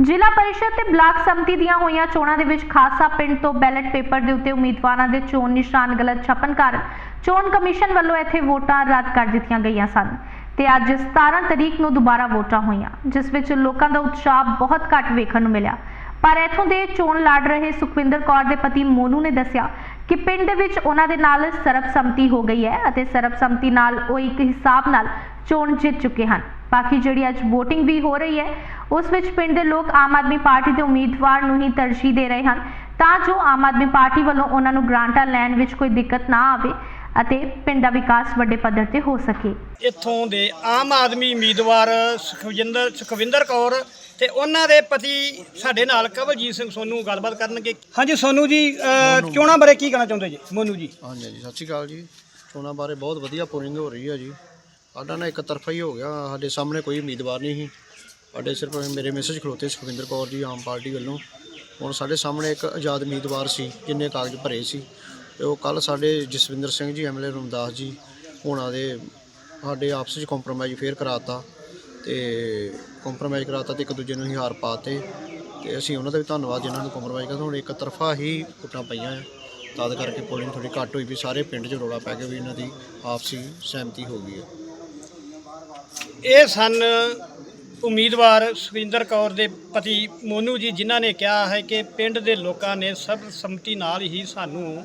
ਜ਼ਿਲ੍ਹਾ ਪਰਿਸ਼ਦ ਤੇ ਬਲਾਕ ਸੰਮਤੀ ਦੀਆਂ ਹੋਈਆਂ ਚੋਣਾਂ ਦੇ ਵਿੱਚ ਖਾਸਾ ਪਿੰਡ ਤੋਂ ਬੈਲਟ ਪੇਪਰ ਦੇ ਉੱਤੇ ਉਮੀਦਵਾਰਾਂ ਦੇ ਚੋਣ ਨਿਸ਼ਾਨ ਗਲਤ ਛਪਣ ਕਾਰਨ ਚੋਣ ਕਮਿਸ਼ਨ ਵੱਲੋਂ ਇੱਥੇ ਵੋਟਾਂ ਰੱਦ ਕਰ ਦਿੱਤੀਆਂ ਗਈਆਂ ਸਨ ਤੇ ਅੱਜ 17 ਤਰੀਕ ਨੂੰ ਦੁਬਾਰਾ ਵੋਟਾਂ ਹੋਈਆਂ, ਜਿਸ ਵਿੱਚ ਲੋਕਾਂ ਦਾ ਉਤਸ਼ਾਹ ਬਹੁਤ ਘੱਟ ਵੇਖਣ ਨੂੰ ਮਿਲਿਆ। ਪਰ ਇਥੋਂ ਦੇ ਚੋਣ ਲੜ ਰਹੇ ਸੁਖਵਿੰਦਰ ਕੌਰ ਦੇ ਪਤੀ ਮੋਨੂ ਨੇ ਦੱਸਿਆ ਕਿ ਪਿੰਡ ਦੇ ਵਿੱਚ ਉਹਨਾਂ ਦੇ ਨਾਲ ਸਰਬਸੰਮਤੀ ਹੋ ਗਈ ਹੈ ਅਤੇ ਸਰਬਸੰਮਤੀ ਨਾਲ ਉਹ ਇੱਕ ਹਿਸਾਬ ਨਾਲ ਚੋਣ ਜਿੱਤ ਚੁੱਕੇ ਹਨ। ਬਾਕੀ ਜਿਹੜੀ ਅੱਜ VOTING ਵੀ ਹੋ ਰਹੀ ਹੈ ਉਸ ਵਿੱਚ ਪਿੰਡ ਦੇ ਲੋਕ ਆਮ ਆਦਮੀ ਪਾਰਟੀ ਦੇ ਉਮੀਦਵਾਰ ਨੂੰ ਹੀ ਤਰਜੀਹ ਦੇ ਰਹੇ ਹਨ। ਤਾਂ ਜੋ ਆਮ ਆਦਮੀ ਪਾਰਟੀ ਵੱਲੋਂ ਉਹਨਾਂ ਨੂੰ ਗ੍ਰਾਂਟਾਂ ਲੈਣ ਵਿੱਚ ਕੋਈ ਦਿੱਕਤ ਨਾ ਆਵੇ ਅਤੇ ਪਿੰਡ ਦਾ ਵਿਕਾਸ ਵੱਡੇ ਪੱਧਰ ਤੇ ਹੋ ਸਕੇ। ਇੱਥੋਂ ਦੇ ਆਮ ਆਦਮੀ ਉਮੀਦਵਾਰ ਸੁਖਵਿੰਦਰ ਸੁਖਵਿੰਦਰ ਕੌਰ ਤੇ ਉਹਨਾਂ ਦੇ ਪਤੀ ਸਾਡੇ ਨਾਲ ਕਵਲਜੀਤ ਸਿੰਘ ਸੋਨੂ ਗੱਲਬਾਤ ਕਰਨਗੇ। ਹਾਂਜੀ ਸੋਨੂ ਜੀ ਚੋਣਾਂ ਬਾਰੇ ਕੀ ਕਹਿਣਾ ਚਾਹੁੰਦੇ ਜੀ? ਮੋਨੂ ਜੀ। ਹਾਂਜੀ ਹਾਂਜੀ ਸਤਿ ਸ਼੍ਰੀ ਅਕਾਲ ਜੀ। ਚੋਣਾਂ ਬਾਰੇ ਬਹੁਤ ਵਧੀਆ ਪੋਲਿੰਗ ਹੋ ਰਹੀ ਹੈ ਜੀ। ਸਾਡਾ ਨਾ ਇੱਕ ਤਰਫਾ ਹੀ ਹੋ ਗਿਆ। ਸਾਡੇ ਸਾਹਮਣੇ ਕੋਈ ਉਮੀਦਵਾਰ ਨਹੀਂ ਸੀ। ਸਾਡੇ ਸਿਰਫ ਮੇਰੇ ਮੈਸੇਜ ਖਲੋਤੇ ਸੁਖਵਿੰਦਰ ਕੌਰ ਜੀ, ਆਮ ਪਾਰਟੀ ਵੱਲੋਂ। ਹੁਣ ਸਾਡੇ ਸਾਹਮਣੇ ਇੱਕ ਆਜ਼ਾਦ ਉਮੀਦਵਾਰ ਸੀ, ਜਿੰਨੇ ਕਾਗਜ਼ ਭਰੇ ਸੀ। ਤੇ ਉਹ ਕੱਲ ਸਾਡੇ ਜਸਵਿੰਦਰ ਸਿੰਘ ਜੀ ਐਮਐਲਏ ਰਮਦਾਸ ਜੀ, ਉਹਨਾਂ ਦੇ ਸਾਡੇ ਆਪਸ ਵਿੱਚ ਕੰਪਰੋਮਾਈਜ਼ ਫੇਰ ਕਰਾਤਾ। ਤੇ ਕੰਪਰੋਮਾਈਜ਼ ਕਰਾਤਾ ਤੇ ਇੱਕ ਦੂਜੇ ਨੂੰ ਹੀ ਹਾਰ ਪਾਤੇ। ਤੇ ਅਸੀਂ ਉਹਨਾਂ ਦਾ ਵੀ ਧੰਨਵਾਦ ਜਿਨ੍ਹਾਂ ਨੂੰ ਕੰਪਰੋਮਾਈਜ਼ ਕਰਤਾ ਹੁਣ ਇੱਕ ਤਰਫਾ ਹੀ ਵੋਟਾਂ ਪਈਆਂ ਆ। ਤਦ ਕਰਕੇ ਪੋਲਿੰਗ ਥੋੜੀ ਘੱਟ ਹੋਈ ਵੀ ਸਾਰੇ ਪਿੰਡ 'ਚ ਰੌਲਾ ਪੈ ਗਿਆ ਵੀ ਇਹਨਾਂ ਦੀ ਆਪਸੀ ਸਹਿਮਤੀ ਹੋ ਗਈ ਹੈ ਇਹ ਸਨ ਉਮੀਦਵਾਰ ਸੁਖਵਿੰਦਰ ਕੌਰ ਦੇ ਪਤੀ ਮੋਨੂ ਜੀ, ਜਿਨ੍ਹਾਂ ਨੇ ਕਿਹਾ ਹੈ ਕਿ ਪਿੰਡ ਦੇ ਲੋਕਾਂ ਨੇ ਸਰਬਸੰਮਤੀ ਨਾਲ ਹੀ ਸਾਨੂੰ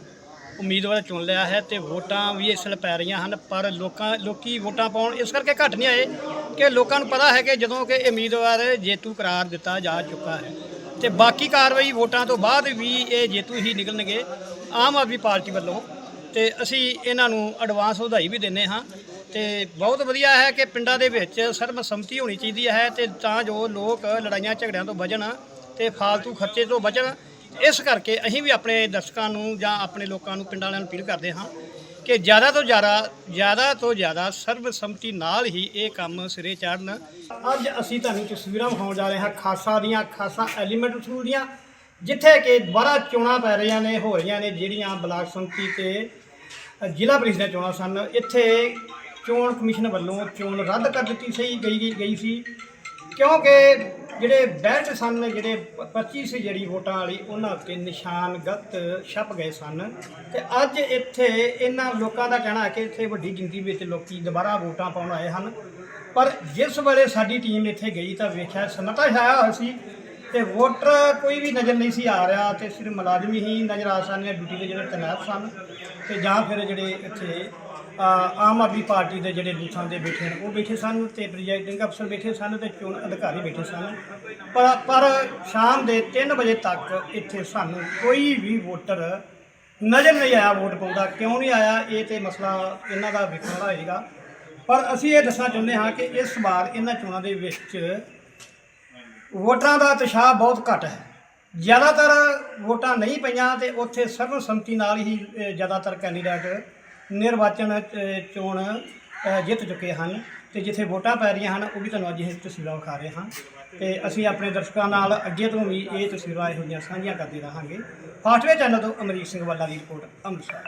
ਉਮੀਦਵਾਰ ਚੁਣ ਲਿਆ ਹੈ ਤੇ ਵੋਟਾਂ ਵੀ ਇਸ ਲਈ ਪੈ ਰਹੀਆਂ ਹਨ, ਪਰ ਲੋਕਾਂ, ਲੋਕੀ ਵੋਟਾਂ ਪਾਉਣ ਇਸ ਕਰਕੇ ਘੱਟ ਨਹੀਂ ਆਏ ਕਿ ਲੋਕਾਂ ਨੂੰ ਪਤਾ ਹੈ ਕਿ ਜਦੋਂ ਕਿ ਇਹ ਉਮੀਦਵਾਰ ਜੇਤੂ ਕਰਾਰ ਦਿੱਤਾ ਜਾ ਚੁੱਕਾ ਹੈ ਤੇ ਬਾਕੀ ਕਾਰਵਾਈ ਵੋਟਾਂ ਤੋਂ ਬਾਅਦ ਵੀ ਇਹ ਜੇਤੂ ਹੀ ਨਿਕਲਣਗੇ ਆਮ ਆਦਮੀ ਪਾਰਟੀ ਵੱਲੋਂ ਤੇ ਅਸੀਂ ਇਹਨਾਂ ਨੂੰ ਐਡਵਾਂਸ ਵਧਾਈ ਵੀ ਦਿੰਨੇ ਹਾਂ। ਤੇ ਬਹੁਤ ਵਧੀਆ ਹੈ ਕਿ ਪਿੰਡਾਂ ਦੇ ਵਿੱਚ ਸਰਬਸੰਮਤੀ ਹੋਣੀ ਚਾਹੀਦੀ ਹੈ ਤੇ ਤਾਂ ਜੋ ਲੋਕ ਲੜਾਈਆਂ ਝਗੜਿਆਂ ਤੋਂ ਬਚਣ ਤੇ ਫਾਲਤੂ ਖਰਚੇ ਤੋਂ ਬਚਣ। ਇਸ ਕਰਕੇ ਅਸੀਂ ਵੀ ਆਪਣੇ ਦਰਸ਼ਕਾਂ ਨੂੰ ਜਾਂ ਆਪਣੇ ਲੋਕਾਂ ਨੂੰ ਪਿੰਡਾਂ ਵਾਲਿਆਂ ਨੂੰ ਅਪੀਲ ਕਰਦੇ ਹਾਂ ਕਿ ਜ਼ਿਆਦਾ ਤੋਂ ਜ਼ਿਆਦਾ ਜ਼ਿਆਦਾ ਤੋਂ ਜ਼ਿਆਦਾ ਸਰਬਸੰਮਤੀ ਨਾਲ ਹੀ ਇਹ ਕੰਮ ਸਿਰੇ ਚਾੜਨ ਅੱਜ ਅਸੀਂ ਤੁਹਾਨੂੰ ਤਸਵੀਰਾਂ ਵਿਖਾਉਣ ਜਾ ਰਹੇ ਹਾਂ ਖਾਸਾ ਦੀਆਂ, ਖਾਸਾ ਐਲੀਮੈਂਟ ਸਕੂਲ ਦੀਆਂ, ਜਿੱਥੇ ਕਿ ਦੁਬਾਰਾ ਚੋਣਾਂ ਪੈ ਰਹੀਆਂ ਨੇ, ਹੋ ਰਹੀਆਂ ਨੇ, ਜਿਹੜੀਆਂ ਬਲਾਕ ਸੰਮਤੀ ਤੇ ਜ਼ਿਲ੍ਹਾ ਪ੍ਰੀਸ਼ਦ ਦੀਆਂ ਚੋਣਾਂ ਸਨ। ਇੱਥੇ ਚੋਣ ਕਮਿਸ਼ਨ ਵੱਲੋਂ ਚੋਣ ਰੱਦ ਕਰ ਦਿੱਤੀ ਸਹੀ ਗਈ ਗਈ- ਸੀ। ਕਿਉਂਕਿ ਜਿਹੜੇ ਬੈਲਟ ਸਨ, ਜਿਹੜੇ ਪ- 25 ਸੀ ਜਿਹੜੀ ਵੋਟਾਂ ਵਾਲੀ, ਉਹਨਾਂ ਉੱਤੇ ਨਿਸ਼ਾਨ ਗਲਤ ਛਪ ਗਏ ਸਨ। ਤੇ ਅੱਜ ਇੱਥੇ ਇਹਨਾਂ ਲੋਕਾਂ ਦਾ ਕਹਿਣਾ ਹੈ ਕਿ ਇੱਥੇ ਵੱਡੀ ਗਿਣਤੀ ਵਿੱਚ ਲੋਕੀ ਦੁਬਾਰਾ ਵੋਟਾਂ ਪਾਉਣ ਆਏ ਹਨ। ਪਰ ਜਿਸ ਵੇਲੇ ਸਾਡੀ ਟੀਮ ਇੱਥੇ ਗਈ ਤਾਂ ਵੇਖਿਆ ਸਨਤਾ ਛਾਇਆ ਹੋਇਆ ਸੀ ਤੇ ਵੋਟਰ ਕੋਈ ਵੀ ਨਜ਼ਰ ਨਹੀਂ ਸੀ ਆ ਰਿਹਾ ਤੇ ਸਿਰਫ ਮੁਲਾਜ਼ਮ ਹੀ ਨਜ਼ਰ ਆ ਸਨ ਡਿਊਟੀ ਦੇ ਜਿਹੜੇ ਤੈਨਾਤ ਸਨ ਤੇ ਜਾਂ ਫਿਰ ਜਿਹੜੇ ਇੱਥੇ ਆਮ ਆਦਮੀ ਪਾਰਟੀ ਦੇ ਜਿਹੜੇ ਬੂਥਾਂ ਦੇ ਬੈਠੇ ਨੇ ਉਹ ਬੈਠੇ ਸਨ ਤੇ ਪ੍ਰੈਜ਼ਾਈਡਿੰਗ ਅਫਸਰ ਬੈਠੇ ਸਨ ਤੇ ਚੋਣ ਅਧਿਕਾਰੀ ਬੈਠੇ ਸਨ। ਪਰ ਪਰ ਸ਼ਾਮ ਦੇ 3 ਵਜੇ ਤੱਕ ਇੱਥੇ ਸਾਨੂੰ ਕੋਈ ਵੀ ਵੋਟਰ ਨਜ਼ਰ ਨਹੀਂ ਆਇਆ, ਵੋਟ ਪਾਉਂਦਾ ਕਿਉਂ ਨਹੀਂ ਆਇਆ, ਇਹ ਤੇ ਮਸਲਾ ਇਹਨਾਂ ਦਾ ਵੇਖਣ ਵਾਲਾ ਹੋਏਗਾ। ਪਰ ਅਸੀਂ ਇਹ ਦੱਸਣਾ ਚਾਹੁੰਦੇ ਹਾਂ ਕਿ ਇਸ ਵਾਰ ਇਹਨਾਂ ਚੋਣਾਂ ਦੇ ਵਿੱਚ ਵੋਟਰਾਂ ਦਾ ਉਤਸ਼ਾਹ ਬਹੁਤ ਘੱਟ ਹੈ। ਜ਼ਿਆਦਾਤਰ ਵੋਟਾਂ ਨਹੀਂ ਪਈਆਂ ਤੇ ਉੱਥੇ ਸਰਵਸੰਮਤੀ ਨਾਲ ਹੀ ਜ਼ਿਆਦਾਤਰ ਕੈਂਡੀਡੇਟ ਨਿਰਵਾਚਨ ਅ, ਚੋਣ ਅ, ਜਿੱਤ ਚੁੱਕੇ ਹਨ ਤੇ ਜਿੱਥੇ ਵੋਟਾਂ ਪੈ ਰਹੀਆਂ ਹਨ ਉਹ ਵੀ ਤੁਹਾਨੂੰ ਅੱਜ ਇਹ ਤਸਵੀਰਾਂ ਵਿਖਾ ਰਹੇ ਹਾਂ ਤੇ ਅਸੀਂ ਆਪਣੇ ਦਰਸ਼ਕਾਂ ਨਾਲ ਅੱਗੇ ਤੋਂ ਵੀ ਇਹ ਤਸਵੀਰਾਂ ਇਹੋ ਜਿਹੀਆਂ ਸਾਂਝੀਆਂ ਕਰਦੇ ਰਹਾਂਗੇ। ਫਾਸਟਵੇ ਚੈਨਲ ਤੋਂ ਅਮਰੀਕ ਸਿੰਘ ਵਾਲਾ ਦੀ ਰਿਪੋਰਟ ਅੰਮ੍ਰਿਤਸਰ।